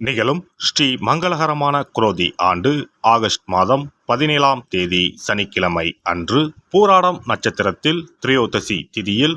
நிகழும் ஸ்ரீ மங்களகரமான குரோதி ஆண்டு ஆகஸ்ட் மாதம் பதினேழாம் தேதி சனிக்கிழமை அன்று பூராடம் நட்சத்திரத்தில் திரையோதசி திதியில்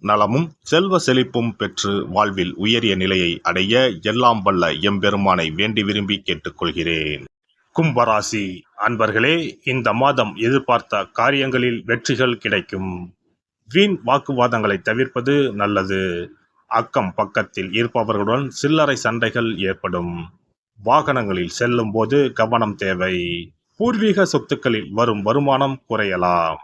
நலமும் செல்வ செழிப்பும் பெற்று வாழ்வில் உயரிய நிலையை அடைய எல்லாம் வல்ல எம்பெருமானை வேண்டி விரும்பி கேட்டுக்கொள்கிறேன். கும்பராசி அன்பர்களே இந்த மாதம் எதிர்பார்த்த காரியங்களில் வெற்றிகள் கிடைக்கும். வீண் வாக்குவாதங்களை தவிர்ப்பது நல்லது. அக்கம் பக்கத்தில் இருப்பவர்களுடன் சில்லறை சண்டைகள் ஏற்படும். வாகனங்களில் செல்லும் போது கவனம் தேவை. பூர்வீக சொத்துக்களில் வரும் வருமானம் குறையலாம்.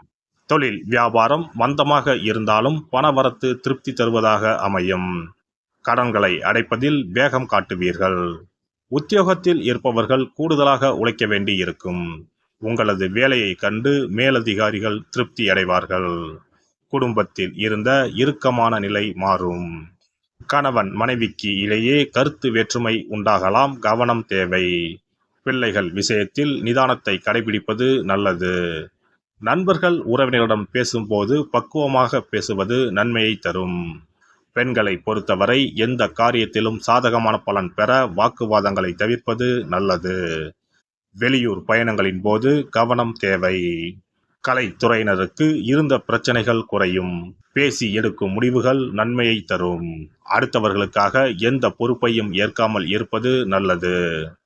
தொழில் வியாபாரம் மந்தமாக இருந்தாலும் பணவரத்து திருப்தி தருவதாக அமையும். கடன்களை அடைப்பதில் வேகம் காட்டுவீர்கள். உத்தியோகத்தில் இருப்பவர்கள் கூடுதலாக உழைக்க வேண்டி இருக்கும் உங்களது வேலையை கண்டு மேலதிகாரிகள் திருப்தி அடைவார்கள். குடும்பத்தில் இருந்த இறுக்கமான நிலை மாறும். கணவன் மனைவிக்கு இடையே கருத்து வேற்றுமை உண்டாகலாம் கவனம் தேவை. பிள்ளைகள் விஷயத்தில் நிதானத்தை கடைபிடிப்பது நல்லது. நண்பர்கள் உறவினரிடம் பேசும்போது பக்குவமாக பேசுவது நன்மையை தரும். பெண்களை பொறுத்தவரை எந்த காரியத்திலும் சாதகமான பலன் பெற வாக்குவாதங்களை தவிர்ப்பது நல்லது. வெளியூர் பயணங்களின் போது கவனம் தேவை. கலைத்துறையினருக்கு இருந்த பிரச்சனைகள் குறையும். பேசி எடுக்கும் முடிவுகள் நன்மையை தரும். அடுத்தவர்களுக்காக எந்த பொறுப்பையும் ஏற்காமல் இருப்பது நல்லது.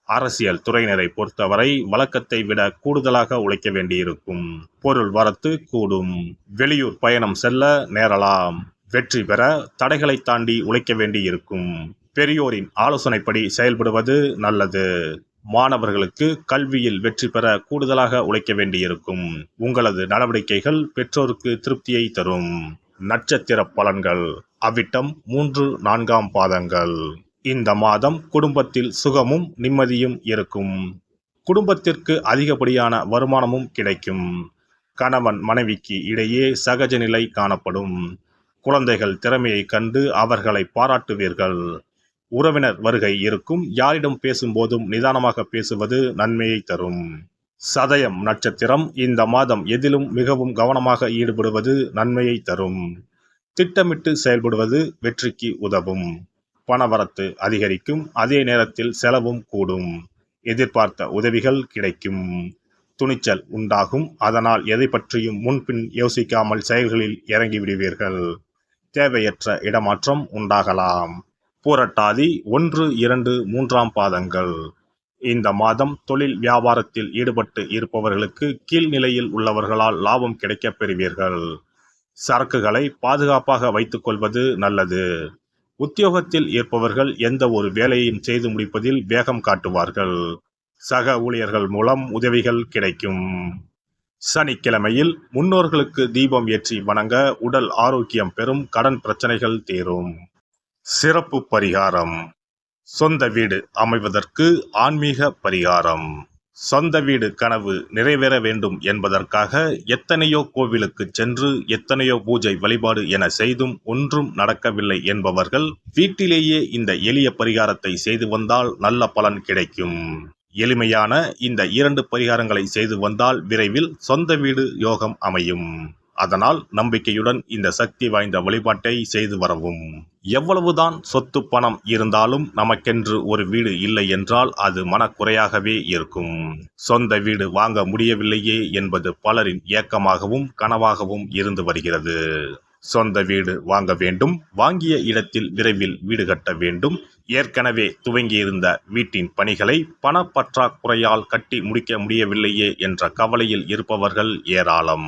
அரசியல் துறையினரை பொறுத்தவரை வழக்கத்தை விட கூடுதலாக உழைக்க வேண்டியிருக்கும். பொருள் வரத்து கூடும். வெளியூர் பயணம் செல்ல நேரலாம். வெற்றி பெற தடைகளை தாண்டி உழைக்க வேண்டியிருக்கும். பெரியோரின் ஆலோசனைப்படி செயல்படுவது நல்லது. மாணவர்களுக்கு கல்வியில் வெற்றி பெற கூடுதலாக உழைக்க வேண்டியிருக்கும். உங்களது நடவடிக்கைகள் பெற்றோருக்கு திருப்தியை தரும். நட்சத்திர பலன்கள். அவ்விட்டம் மூன்று நான்காம் பாதங்கள். இந்த மாதம் குடும்பத்தில் சுகமும் நிம்மதியும் இருக்கும். குடும்பத்திற்கு அதிகப்படியான வருமானமும் கிடைக்கும். கணவன் மனைவிக்கு இடையே சகஜ நிலை காணப்படும். குழந்தைகள் திறமையை கண்டு அவர்களை பாராட்டுவீர்கள். உறவினர் வருகை இருக்கும். யாரிடம் பேசும்போதும் நிதானமாக பேசுவது நன்மையை தரும். சதயம் நட்சத்திரம் இந்த மாதம் எதிலும் மிகவும் கவனமாக ஈடுபடுவது நன்மையை தரும். திட்டமிட்டு செயல்படுவது வெற்றிக்கு உதவும். பணவரத்து அதிகரிக்கும். அதே நேரத்தில் செலவும் கூடும். எதிர்பார்த்த உதவிகள் கிடைக்கும். துணிச்சல் உண்டாகும். அதனால் எதை பற்றியும் முன்பின் யோசிக்காமல் செயல்களில் இறங்கிவிடுவீர்கள் தேவையற்ற இடமாற்றம் உண்டாகலாம். பூரட்டாதி ஒன்று இரண்டு மூன்றாம் பாதங்கள். இந்த மாதம் தொழில் வியாபாரத்தில் ஈடுபட்டு இருப்பவர்களுக்கு கீழ்நிலையில் உள்ளவர்களால் லாபம் கிடைக்கப் பெறுவீர்கள். சரக்குகளை பாதுகாப்பாக வைத்துக்கொள்வது நல்லது. உத்தியோகத்தில் இருப்பவர்கள் எந்த ஒரு வேலையையும் செய்து முடிப்பதில் வேகம் காட்டுவார்கள். சக ஊழியர்கள் மூலம் உதவிகள் கிடைக்கும். சனிக்கிழமையில் முன்னோர்களுக்கு தீபம் ஏற்றி வணங்க உடல் ஆரோக்கியம் பெறும் கடன் பிரச்சனைகள் தீரும். சிறப்பு பரிகாரம். சொந்த வீடு அமைவதற்கு ஆன்மீக பரிகாரம். சொந்த வீடு கனவு நிறைவேற வேண்டும் என்பதற்காக எத்தனையோ கோவிலுக்கு சென்று எத்தனையோ பூஜை வழிபாடு என செய்தும் ஒன்றும் நடக்கவில்லை என்பவர்கள் வீட்டிலேயே இந்த எளிய பரிகாரத்தை செய்து வந்தால் நல்ல பலன் கிடைக்கும். எளிமையான இந்த இரண்டு பரிகாரங்களை செய்து வந்தால் விரைவில் சொந்த வீடு யோகம் அமையும். அதனால் நம்பிக்கையுடன் இந்த சக்தி வாய்ந்த வழிபாட்டை செய்து வரவும். எவ்வளவுதான் சொத்து பணம் இருந்தாலும் நமக்கென்று ஒரு வீடு இல்லை என்றால் அது மனக்குறையாகவே இருக்கும். சொந்த வீடு வாங்க முடியவில்லையே என்பது பலரின் ஏக்கமாகவும் கனவாகவும் இருந்து வருகிறது. சொந்த வீடு வாங்க வேண்டும் வாங்கிய இடத்தில் விரைவில் வீடு கட்ட வேண்டும். ஏற்கனவே துவங்கியிருந்த வீட்டின் பணிகளை பணப்பற்றாக்குறையால் கட்டி முடிக்க முடியவில்லையே என்ற கவலையில் இருப்பவர்கள் ஏராளம்.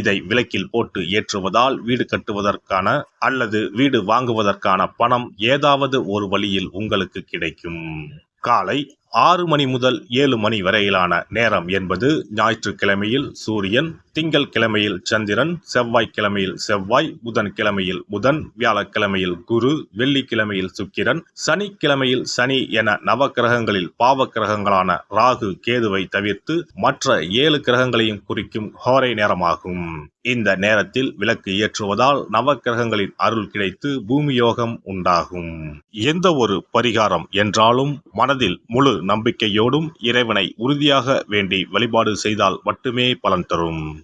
இதை விலக்கில் போட்டு ஏற்றுவதால் வீடு கட்டுவதற்கான அல்லது வீடு வாங்குவதற்கான பணம் ஏதாவது ஒரு வழியில் உங்களுக்கு கிடைக்கும். காலை ஆறு மணி முதல் ஏழு மணி வரையிலான நேரம் என்பது ஞாயிற்றுக்கிழமையில் சூரியன் திங்கள் கிழமையில் சந்திரன் செவ்வாய்க்கிழமையில் செவ்வாய் புதன் கிழமையில் புதன் வியாழக்கிழமையில் குரு வெள்ளிக்கிழமையில் சுக்கிரன் சனிக்கிழமையில் சனி என நவ கிரகங்களில் பாவ கிரகங்களான ராகு கேதுவை தவிர்த்து மற்ற ஏழு கிரகங்களையும் குறிக்கும் ஹோரை நேரமாகும். இந்த நேரத்தில் விளக்கு ஏற்றுவதால் நவக்கிரகங்களின் அருள் கிடைத்து பூமியோகம் உண்டாகும். எந்த ஒரு பரிகாரம் என்றாலும் மனதில் முழு நம்பிக்கையோடும் இறைவனை உறுதியாக வேண்டி வழிபாடு செய்தால் மட்டுமே பலன் தரும்.